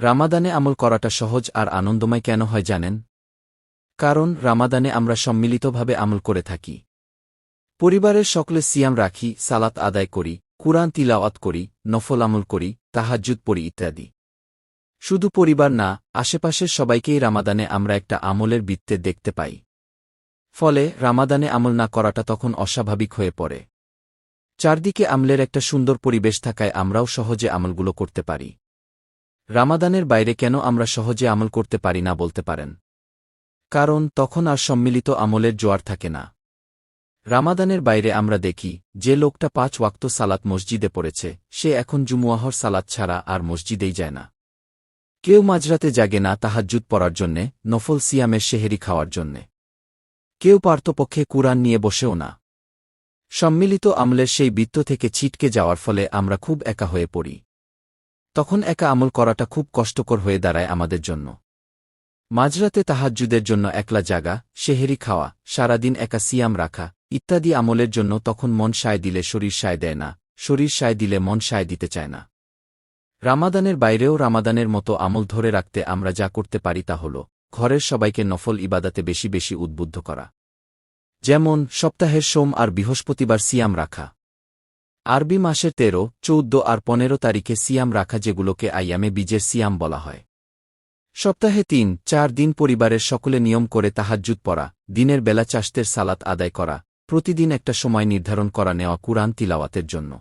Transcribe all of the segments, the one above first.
রামাদানে আমল করাটা সহজ আর আনন্দময় কেন হয় জানেন? কারণ রামাদানে আমরা সম্মিলিতভাবে আমল করে থাকি। পরিবারের সকলে সিয়াম রাখি, সালাত আদায় করি, কুরআন তিলাওয়াত করি, নফল আমল করি, তাহাজ্জুদ পড়ি ইত্যাদি। শুধু পরিবার না, আশেপাশের সবাইকেই রামাদানে আমরা একটা আমলের বৃত্তে দেখতে পাই। ফলে রামাদানে আমল না করাটা তখন অস্বাভাবিক হয়ে পড়ে। চারদিকে আমলের একটা সুন্দর পরিবেশ থাকায় আমরাও সহজে আমলগুলো করতে পারি। রামাদানের বাইরে কেন আমরা সহজে আমল করতে পারি না বলতে পারেন। কারণ তখন আর সম্মিলিত আমলের জোয়ার থাকে না। রামাদানের বাইরে আমরা দেখি, যে লোকটা পাঁচ ওয়াক্ত সালাত মসজিদে পড়েছে, সে এখন জুমুয়াহর সালাত ছাড়া আর মসজিদেই যায় না। কেউ মাঝরাতে জাগে না তাহাজ্জুদ পড়ার জন্যে, নফল সিয়ামের শেহেরি খাওয়ার জন্যে। কেউ পার্তপক্ষে কুরআন নিয়ে বসেও না। সম্মিলিত আমলের সেই বৃত্ত থেকে ছিটকে যাওয়ার ফলে আমরা খুব একা হয়ে পড়ি। তখন একা আমল করাটা খুব কষ্টকর হয়ে দাঁড়ায় আমাদের জন্য। মাঝরাতে তাহাজ্জুদের জন্য একলা জাগা শেহেরি খাওয়া, সারাদিন একা সিয়াম রাখা, ইত্যাদি আমলের জন্য তখন মন সায় দিলে শরীর সায় দেয় না, শরীর সায় দিলে মন সায় দিতে চায় না। রামাদানের বাইরেও রামাদানের মতো আমল ধরে রাখতে আমরা যা করতে পারি তা হল, ঘরের সবাইকে নফল ইবাদাতে বেশি বেশি উদ্বুদ্ধ করা। যেমন সপ্তাহের সোম আর বৃহস্পতিবার সিয়াম রাখা। আরবি মাসের তেরো, চৌদ্দ আর পনেরো তারিখে সিয়াম রাখা যেগুলোকে আইয়ামে বীজের সিয়াম বলা হয়। সপ্তাহে তিন, চার দিন পরিবারের সকলে নিয়ম করে তাহাজ্জুদ পড়া, দিনের বেলা চাষতের সালাত আদায় করা, প্রতিদিন একটা সময় নির্ধারণ করা নেওয়া কুরআন তিলাওয়াতের জন্য।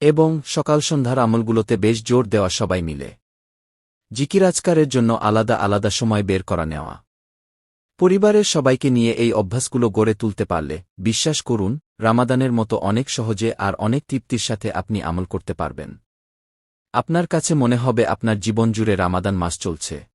এবং সকাল সন্ধ্যার আমলগুলোতে বেশ জোর দেওয়া সবাই মিলে। জিকিরাজকারের জন্য আলাদা আলাদা সময় বের করা নেওয়া। পরিবারের সবাইকে নিয়ে এই অভ্যাসগুলো গড়ে তুলতে পারলে, বিশ্বাস করুন, রামাদানের মতো অনেক সহজে আর অনেক তৃপ্তির সাথে আপনি আমল করতে পারবেন। আপনার কাছে মনে হবে আপনার জীবন জুড়ে রামাদান মাস চলছে।